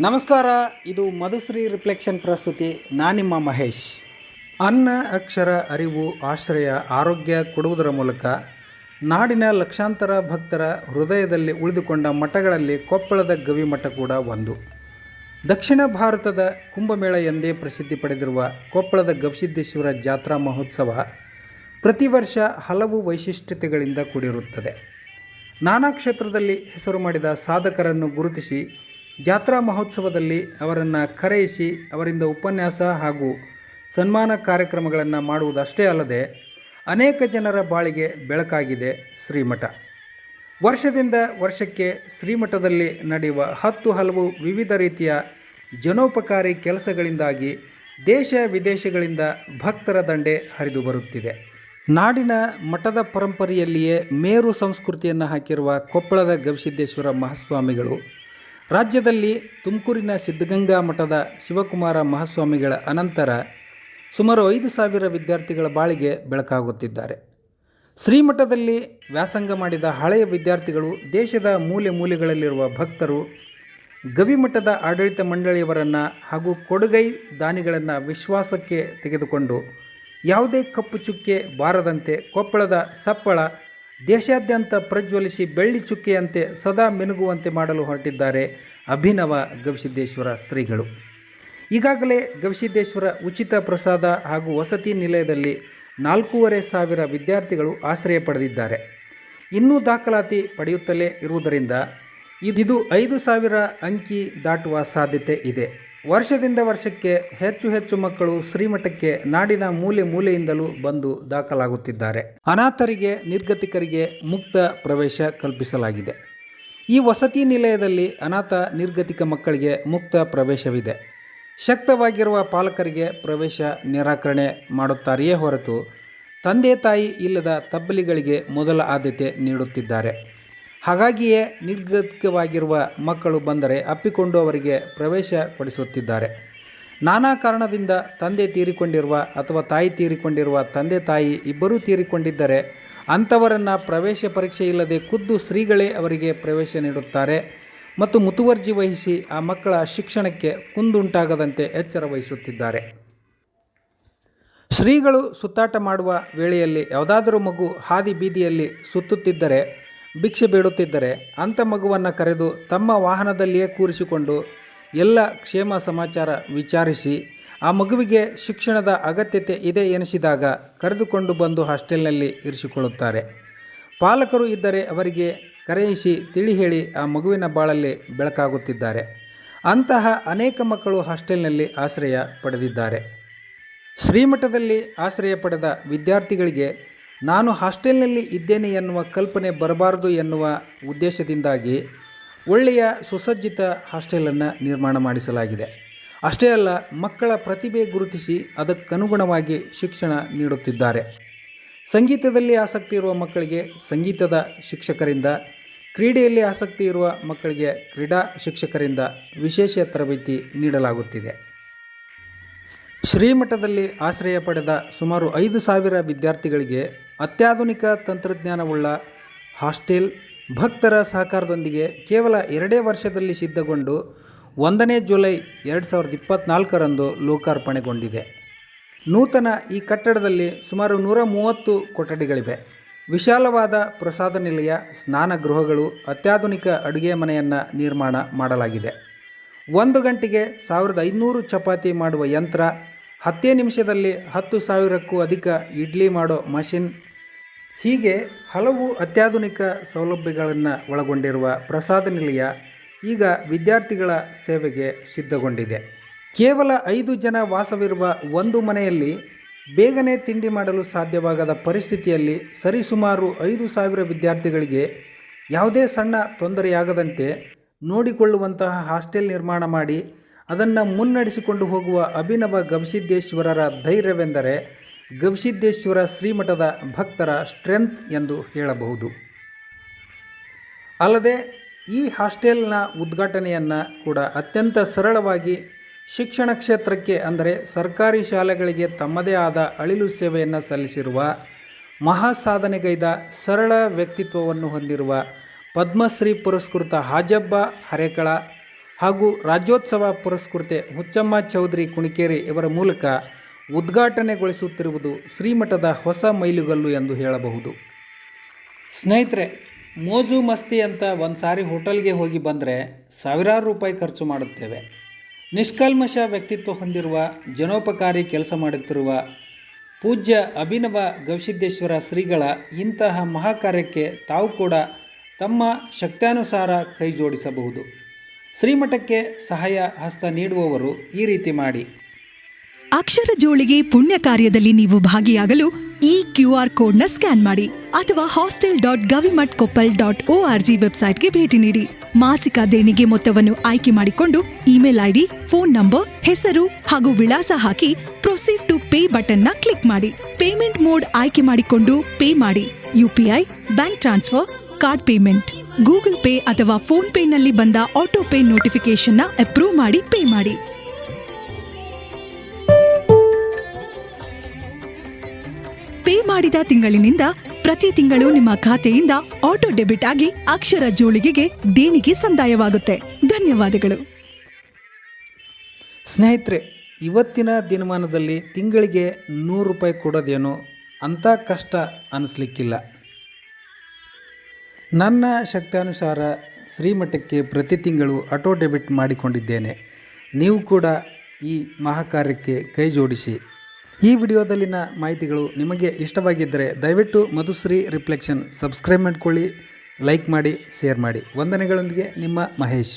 ನಮಸ್ಕಾರ, ಇದು ಮಧುಶ್ರೀ ರಿಫ್ಲೆಕ್ಷನ್ ಪ್ರಸ್ತುತಿ. ನಾನಿಮ್ಮ ಮಹೇಶ್. ಅನ್ನ, ಅಕ್ಷರ, ಅರಿವು, ಆಶ್ರಯ, ಆರೋಗ್ಯ ಕೊಡುವುದರ ಮೂಲಕ ನಾಡಿನ ಲಕ್ಷಾಂತರ ಭಕ್ತರ ಹೃದಯದಲ್ಲಿ ಉಳಿದುಕೊಂಡ ಮಠಗಳಲ್ಲಿ ಕೊಪ್ಪಳದ ಗವಿಮಠ ಕೂಡ ಒಂದು. ದಕ್ಷಿಣ ಭಾರತದ ಕುಂಭಮೇಳ ಎಂದೇ ಪ್ರಸಿದ್ಧಿ ಪಡೆದಿರುವ ಕೊಪ್ಪಳದ ಗವಿಸಿದ್ದೇಶ್ವರ ಜಾತ್ರಾ ಮಹೋತ್ಸವ ಪ್ರತಿ ವರ್ಷ ಹಲವು ವೈಶಿಷ್ಟ್ಯತೆಗಳಿಂದ ಕೂಡಿರುತ್ತದೆ. ನಾನಾ ಕ್ಷೇತ್ರದಲ್ಲಿ ಹೆಸರು ಮಾಡಿದ ಸಾಧಕರನ್ನು ಗುರುತಿಸಿ ಜಾತ್ರಾ ಮಹೋತ್ಸವದಲ್ಲಿ ಅವರನ್ನು ಕರೆಯಿಸಿ ಅವರಿಂದ ಉಪನ್ಯಾಸ ಹಾಗೂ ಸನ್ಮಾನ ಕಾರ್ಯಕ್ರಮಗಳನ್ನು ಮಾಡುವುದಷ್ಟೇ ಅಲ್ಲದೆ ಅನೇಕ ಜನರ ಬಾಳಿಗೆ ಬೆಳಕಾಗಿದೆ ಶ್ರೀಮಠ. ವರ್ಷದಿಂದ ವರ್ಷಕ್ಕೆ ಶ್ರೀಮಠದಲ್ಲಿ ನಡೆಯುವ ಹತ್ತು ಹಲವು ವಿವಿಧ ರೀತಿಯ ಜನೋಪಕಾರಿ ಕೆಲಸಗಳಿಂದಾಗಿ ದೇಶ ವಿದೇಶಗಳಿಂದ ಭಕ್ತರ ದಂಡೆ ಹರಿದು ಬರುತ್ತಿದೆ. ನಾಡಿನ ಮಠದ ಪರಂಪರೆಯಲ್ಲಿಯೇ ಮೇರು ಸಂಸ್ಕೃತಿಯನ್ನು ಹಾಕಿರುವ ಕೊಪ್ಪಳದ ಗವಿಸಿದ್ದೇಶ್ವರ ಮಹಾಸ್ವಾಮಿಗಳು ರಾಜ್ಯದಲ್ಲಿ ತುಮಕೂರಿನ ಸಿದ್ಧಗಂಗಾ ಮಠದ ಶಿವಕುಮಾರ ಮಹಾಸ್ವಾಮಿಗಳ ಅನಂತರ ಸುಮಾರು ಐದು ಸಾವಿರ ವಿದ್ಯಾರ್ಥಿಗಳ ಬಾಳಿಗೆ ಬೆಳಕಾಗುತ್ತಿದ್ದಾರೆ. ಶ್ರೀಮಠದಲ್ಲಿ ವ್ಯಾಸಂಗ ಮಾಡಿದ ಹಳೆಯ ವಿದ್ಯಾರ್ಥಿಗಳು ದೇಶದ ಮೂಲೆ ಮೂಲೆಗಳಲ್ಲಿರುವ ಭಕ್ತರು ಗವಿಮಠದ ಆಡಳಿತ ಮಂಡಳಿಯವರನ್ನು ಹಾಗೂ ಕೊಡುಗೈ ದಾನಿಗಳನ್ನು ವಿಶ್ವಾಸಕ್ಕೆ ತೆಗೆದುಕೊಂಡು ಯಾವುದೇ ಕಪ್ಪು ಚುಕ್ಕೆ ಬಾರದಂತೆ ಕೊಪ್ಪಳದ ಸಪ್ಪಳ ದೇಶಾದ್ಯಂತ ಪ್ರಜ್ವಲಿಸಿ ಬೆಳ್ಳಿ ಚುಕ್ಕೆಯಂತೆ ಸದಾ ಮಿನುಗುವಂತೆ ಮಾಡಲು ಹೊರಟಿದ್ದಾರೆ ಅಭಿನವ ಗವಿಸಿದ್ದೇಶ್ವರ ಶ್ರೀಗಳು. ಈಗಾಗಲೇ ಗವಿಸಿದ್ದೇಶ್ವರ ಉಚಿತ ಪ್ರಸಾದ ಹಾಗೂ ವಸತಿ ನಿಲಯದಲ್ಲಿ ನಾಲ್ಕೂವರೆ ಸಾವಿರ ವಿದ್ಯಾರ್ಥಿಗಳು ಆಶ್ರಯ ಪಡೆದಿದ್ದಾರೆ. ಇನ್ನೂ ದಾಖಲಾತಿ ಪಡೆಯುತ್ತಲೇ ಇರುವುದರಿಂದ ಇದು ಐದು ಸಾವಿರ ಅಂಕಿ ದಾಟುವ ಸಾಧ್ಯತೆ ಇದೆ. ವರ್ಷದಿಂದ ವರ್ಷಕ್ಕೆ ಹೆಚ್ಚು ಹೆಚ್ಚು ಮಕ್ಕಳು ಶ್ರೀಮಠಕ್ಕೆ ನಾಡಿನ ಮೂಲೆ ಮೂಲೆಯಿಂದಲೂ ಬಂದು ದಾಖಲಾಗುತ್ತಿದ್ದಾರೆ. ಅನಾಥರಿಗೆ, ನಿರ್ಗತಿಕರಿಗೆ ಮುಕ್ತ ಪ್ರವೇಶ ಕಲ್ಪಿಸಲಾಗಿದೆ. ಈ ವಸತಿ ನಿಲಯದಲ್ಲಿ ಅನಾಥ, ನಿರ್ಗತಿಕ ಮಕ್ಕಳಿಗೆ ಮುಕ್ತ ಪ್ರವೇಶವಿದೆ. ಶಕ್ತವಾಗಿರುವ ಪಾಲಕರಿಗೆ ಪ್ರವೇಶ ನಿರಾಕರಣೆ ಮಾಡುತ್ತಾರೆಯೇ ಹೊರತು ತಂದೆ ತಾಯಿ ಇಲ್ಲದ ತಬ್ಬಲಿಗಳಿಗೆ ಮೊದಲ ಆದ್ಯತೆ ನೀಡುತ್ತಿದ್ದಾರೆ. ಹಾಗಾಗಿಯೇ ನಿರ್ಗತಿಕವಾಗಿರುವ ಮಕ್ಕಳು ಬಂದರೆ ಅಪ್ಪಿಕೊಂಡು ಅವರಿಗೆ ಪ್ರವೇಶ ಪಡಿಸುತ್ತಿದ್ದಾರೆ ನಾನಾ ಕಾರಣದಿಂದ ತಂದೆ ತೀರಿಕೊಂಡಿರುವ ಅಥವಾ ತಾಯಿ ತೀರಿಕೊಂಡಿರುವ ತಂದೆ ತಾಯಿ ಇಬ್ಬರೂ ತೀರಿಕೊಂಡಿದ್ದರೆ ಅಂಥವರನ್ನು ಪ್ರವೇಶ ಪರೀಕ್ಷೆ ಇಲ್ಲದೆ ಖುದ್ದು ಶ್ರೀಗಳೇ ಅವರಿಗೆ ಪ್ರವೇಶ ನೀಡುತ್ತಾರೆ ಮತ್ತು ಮುತುವರ್ಜಿ ವಹಿಸಿ ಆ ಮಕ್ಕಳ ಶಿಕ್ಷಣಕ್ಕೆ ಕುಂದುಂಟಾಗದಂತೆ ಎಚ್ಚರ ವಹಿಸುತ್ತಿದ್ದಾರೆ. ಶ್ರೀಗಳು ಸುತ್ತಾಟ ಮಾಡುವ ವೇಳೆಯಲ್ಲಿ ಯಾವುದಾದರೂ ಮಗು ಹಾದಿ ಬೀದಿಯಲ್ಲಿ ಸುತ್ತುತ್ತಿದ್ದರೆ ಭಿಕ್ಷೆ ಬೇಡುತ್ತಿದ್ದರೆ ಅಂಥ ಮಗುವನ್ನು ಕರೆದು ತಮ್ಮ ವಾಹನದಲ್ಲಿಯೇ ಕೂರಿಸಿಕೊಂಡು ಎಲ್ಲ ಕ್ಷೇಮ ಸಮಾಚಾರ ವಿಚಾರಿಸಿ ಆ ಮಗುವಿಗೆ ಶಿಕ್ಷಣದ ಅಗತ್ಯತೆ ಇದೆ ಎನಿಸಿದಾಗ ಕರೆದುಕೊಂಡು ಬಂದು ಹಾಸ್ಟೆಲ್ನಲ್ಲಿ ಇರಿಸಿಕೊಳ್ಳುತ್ತಾರೆ. ಪಾಲಕರು ಇದ್ದರೆ ಅವರಿಗೆ ಕರೆಯಿಸಿ ತಿಳಿ ಹೇಳಿ ಆ ಮಗುವಿನ ಬಾಳಲ್ಲಿ ಬೆಳಕಾಗುತ್ತಿದ್ದಾರೆ. ಅಂತಹ ಅನೇಕ ಮಕ್ಕಳು ಹಾಸ್ಟೆಲ್ನಲ್ಲಿ ಆಶ್ರಯ ಪಡೆದಿದ್ದಾರೆ. ಶ್ರೀಮಠದಲ್ಲಿ ಆಶ್ರಯ ಪಡೆದ ವಿದ್ಯಾರ್ಥಿಗಳಿಗೆ ನಾನು ಹಾಸ್ಟೆಲ್ನಲ್ಲಿ ಇದ್ದೇನೆ ಎನ್ನುವ ಕಲ್ಪನೆ ಬರಬಾರದು ಎನ್ನುವ ಉದ್ದೇಶದಿಂದಾಗಿ ಒಳ್ಳೆಯ ಸುಸಜ್ಜಿತ ಹಾಸ್ಟೆಲನ್ನು ನಿರ್ಮಾಣ ಮಾಡಿಸಲಾಗಿದೆ. ಅಷ್ಟೇ ಅಲ್ಲ, ಮಕ್ಕಳ ಪ್ರತಿಭೆ ಗುರುತಿಸಿ ಅದಕ್ಕನುಗುಣವಾಗಿ ಶಿಕ್ಷಣ ನೀಡುತ್ತಿದ್ದಾರೆ. ಸಂಗೀತದಲ್ಲಿ ಆಸಕ್ತಿ ಇರುವ ಮಕ್ಕಳಿಗೆ ಸಂಗೀತದ ಶಿಕ್ಷಕರಿಂದ, ಕ್ರೀಡೆಯಲ್ಲಿ ಆಸಕ್ತಿ ಇರುವ ಮಕ್ಕಳಿಗೆ ಕ್ರೀಡಾ ಶಿಕ್ಷಕರಿಂದ ವಿಶೇಷ ತರಬೇತಿ ನೀಡಲಾಗುತ್ತಿದೆ. ಶ್ರೀಮಠದಲ್ಲಿ ಆಶ್ರಯ ಪಡೆದ ಸುಮಾರು ಐದು ಸಾವಿರ ವಿದ್ಯಾರ್ಥಿಗಳಿಗೆ ಅತ್ಯಾಧುನಿಕ ತಂತ್ರಜ್ಞಾನವುಳ್ಳ ಹಾಸ್ಟೆಲ್ ಭಕ್ತರ ಸಹಕಾರದೊಂದಿಗೆ ಕೇವಲ ಎರಡೇ ವರ್ಷದಲ್ಲಿ ಸಿದ್ಧಗೊಂಡು ಒಂದನೇ ಜುಲೈ ಎರಡು ಸಾವಿರದ ಇಪ್ಪತ್ತ್ನಾಲ್ಕರಂದು ಲೋಕಾರ್ಪಣೆಗೊಂಡಿದೆ. ನೂತನ ಈ ಕಟ್ಟಡದಲ್ಲಿ ಸುಮಾರು ನೂರ ಮೂವತ್ತು ಕೊಠಡಿಗಳಿವೆ. ವಿಶಾಲವಾದ ಪ್ರಸಾದ ನಿಲಯ, ಸ್ನಾನ ಗೃಹಗಳು, ಅತ್ಯಾಧುನಿಕ ಅಡುಗೆ ಮನೆಯನ್ನು ನಿರ್ಮಾಣ ಮಾಡಲಾಗಿದೆ. ಒಂದು ಗಂಟೆಗೆ ಸಾವಿರದ ಐನೂರು ಚಪಾತಿ ಮಾಡುವ ಯಂತ್ರ ಹತ್ತೇ ನಿಮಿಷದಲ್ಲಿ ಹತ್ತು ಸಾವಿರಕ್ಕೂ ಅಧಿಕ ಇಡ್ಲಿ ಮಾಡೋ ಮಷಿನ್. ಹೀಗೆ ಹಲವು ಅತ್ಯಾಧುನಿಕ ಸೌಲಭ್ಯಗಳನ್ನು ಒಳಗೊಂಡಿರುವ ಪ್ರಸಾದ ನಿಲಯ ಈಗ ವಿದ್ಯಾರ್ಥಿಗಳ ಸೇವೆಗೆ ಸಿದ್ಧಗೊಂಡಿದೆ. ಕೇವಲ ಐದು ಜನ ವಾಸವಿರುವ ಒಂದು ಮನೆಯಲ್ಲಿ ಬೇಗನೆ ತಿಂಡಿ ಮಾಡಲು ಸಾಧ್ಯವಾಗದ ಪರಿಸ್ಥಿತಿಯಲ್ಲಿ ಸರಿಸುಮಾರು ಐದು ಸಾವಿರ ವಿದ್ಯಾರ್ಥಿಗಳಿಗೆ ಯಾವುದೇ ಸಣ್ಣ ತೊಂದರೆಯಾಗದಂತೆ ನೋಡಿಕೊಳ್ಳುವಂತಹ ಹಾಸ್ಟೆಲ್ ನಿರ್ಮಾಣ ಮಾಡಿ ಅದನ್ನು ಮುನ್ನಡೆಸಿಕೊಂಡು ಹೋಗುವ ಅಭಿನವ ಗವಿಸಿದ್ದೇಶ್ವರರ ಧೈರ್ಯವೆಂದರೆ ಗವಿಸಿದ್ದೇಶ್ವರ ಶ್ರೀಮಠದ ಭಕ್ತರ ಸ್ಟ್ರೆಂತ್ ಎಂದು ಹೇಳಬಹುದು. ಅಲ್ಲದೆ ಈ ಹಾಸ್ಟೆಲ್ನ ಉದ್ಘಾಟನೆಯನ್ನು ಕೂಡ ಅತ್ಯಂತ ಸರಳವಾಗಿ ಶಿಕ್ಷಣ ಕ್ಷೇತ್ರಕ್ಕೆ ಅಂದರೆ ಸರ್ಕಾರಿ ಶಾಲೆಗಳಿಗೆ ತಮ್ಮದೇ ಆದ ಅಳಿಲು ಸೇವೆಯನ್ನು ಸಲ್ಲಿಸಿರುವ ಮಹಾ ಸಾಧನೆಗೈದ ಸರಳ ವ್ಯಕ್ತಿತ್ವವನ್ನು ಹೊಂದಿರುವ ಪದ್ಮಶ್ರೀ ಪುರಸ್ಕೃತ ಹಾಜಬ್ಬ ಹರೇಕಳ ಹಾಗೂ ರಾಜ್ಯೋತ್ಸವ ಪುರಸ್ಕೃತೆ ಹುಚ್ಚಮ್ಮ ಚೌಧರಿ ಕುಣಿಕೇರಿ ಇವರ ಮೂಲಕ ಉದ್ಘಾಟನೆಗೊಳಿಸುತ್ತಿರುವುದು ಶ್ರೀಮಠದ ಹೊಸ ಮೈಲುಗಲ್ಲು ಎಂದು ಹೇಳಬಹುದು. ಸ್ನೇಹಿತರೆ, ಮೋಜು ಮಸ್ತಿ ಅಂತ ಒಂದು ಸಾರಿ ಹೋಟೆಲ್ಗೆ ಹೋಗಿ ಬಂದರೆ ಸಾವಿರಾರು ರೂಪಾಯಿ ಖರ್ಚು ಮಾಡುತ್ತೇವೆ. ನಿಷ್ಕಲ್ಮಶ ವ್ಯಕ್ತಿತ್ವ ಹೊಂದಿರುವ ಜನೋಪಕಾರಿ ಕೆಲಸ ಮಾಡುತ್ತಿರುವ ಪೂಜ್ಯ ಅಭಿನವ ಗವಿಸಿದ್ದೇಶ್ವರ ಶ್ರೀಗಳ ಇಂತಹ ಮಹಾಕಾರ್ಯಕ್ಕೆ ತಾವು ಕೂಡ ತಮ್ಮ ಶಕ್ತಾನುಸಾರ ಕೈ ಜೋಡಿಸಬಹುದು ಶ್ರೀಮಠಕ್ಕೆ ಸಹಾಯ ಹಸ್ತ ನೀಡುವವರು ಈ ರೀತಿ ಮಾಡಿ. ಅಕ್ಷರ ಜೋಳಿಗೆ ಪುಣ್ಯ ಕಾರ್ಯದಲ್ಲಿ ನೀವು ಭಾಗಿಯಾಗಲು ಈ ಕ್ಯೂ ಆರ್ ಕೋಡ್ನ ಸ್ಕ್ಯಾನ್ ಮಾಡಿ ಅಥವಾ hostel dot Gavimath Koppal dot O R G ವೆಬ್ಸೈಟ್ಗೆ ಭೇಟಿ ನೀಡಿ. ಮಾಸಿಕ ದೇಣಿಗೆ ಮೊತ್ತವನ್ನು ಆಯ್ಕೆ ಮಾಡಿಕೊಂಡು ಇಮೇಲ್ ಐಡಿ, ಫೋನ್ ನಂಬರ್, ಹೆಸರು ಹಾಗೂ ವಿಳಾಸ ಹಾಕಿ ಪ್ರೊಸೀಡ್ ಟು ಪೇ ಬಟನ್ನ ಕ್ಲಿಕ್ ಮಾಡಿ. ಪೇಮೆಂಟ್ ಮೋಡ್ ಆಯ್ಕೆ ಮಾಡಿಕೊಂಡು ಪೇ ಮಾಡಿ. UPI bank transfer, card payment. Google pay ಅಥವಾ ಫೋನ್ ಪೇನಲ್ಲಿ ಬಂದ ಆಟೋ ಪೇ ನೋಟಿಫಿಕೇಶನ್ನ ಅಪ್ರೂವ್ ಮಾಡಿ ಪೇ ಮಾಡಿ. ಪೇ ಮಾಡಿದ ತಿಂಗಳಿನಿಂದ ಪ್ರತಿ ತಿಂಗಳು ನಿಮ್ಮ ಖಾತೆಯಿಂದ ಆಟೋ ಡೆಬಿಟ್ ಆಗಿ ಅಕ್ಷರ ಜೋಳಿಗೆಗೆ ದೇಣಿಗೆ ಸಂದಾಯವಾಗುತ್ತೆ. ಧನ್ಯವಾದಗಳು. ಸ್ನೇಹಿತರೆ, ಇವತ್ತಿನ ದಿನಮಾನದಲ್ಲಿ ತಿಂಗಳಿಗೆ ನೂರು ರೂಪಾಯಿ ಕೊಡೋದೇನೋ ಅಂಥ ಕಷ್ಟ ಅನ್ನಿಸ್ಲಿಕ್ಕಿಲ್ಲ ನನ್ನ ಶಕ್ತಾನುಸಾರ ಶ್ರೀಮಠಕ್ಕೆ ಪ್ರತಿ ತಿಂಗಳು ಆಟೋ ಡೆಬಿಟ್ ಮಾಡಿಕೊಂಡಿದ್ದೇನೆ. ನೀವು ಕೂಡ ಈ ಮಹಾಕಾರ್ಯಕ್ಕೆ ಕೈ ಜೋಡಿಸಿ. ಈ ವಿಡಿಯೋದಲ್ಲಿನ ಮಾಹಿತಿಗಳು ನಿಮಗೆ ಇಷ್ಟವಾಗಿದ್ದರೆ ದಯವಿಟ್ಟು ಮಧುಶ್ರೀ ರಿಫ್ಲೆಕ್ಷನ್ ಸಬ್ಸ್ಕ್ರೈಬ್ ಮಾಡಿಕೊಳ್ಳಿ, ಲೈಕ್ ಮಾಡಿ, ಶೇರ್ ಮಾಡಿ. ವಂದನೆಗಳೊಂದಿಗೆ ನಿಮ್ಮ ಮಹೇಶ್.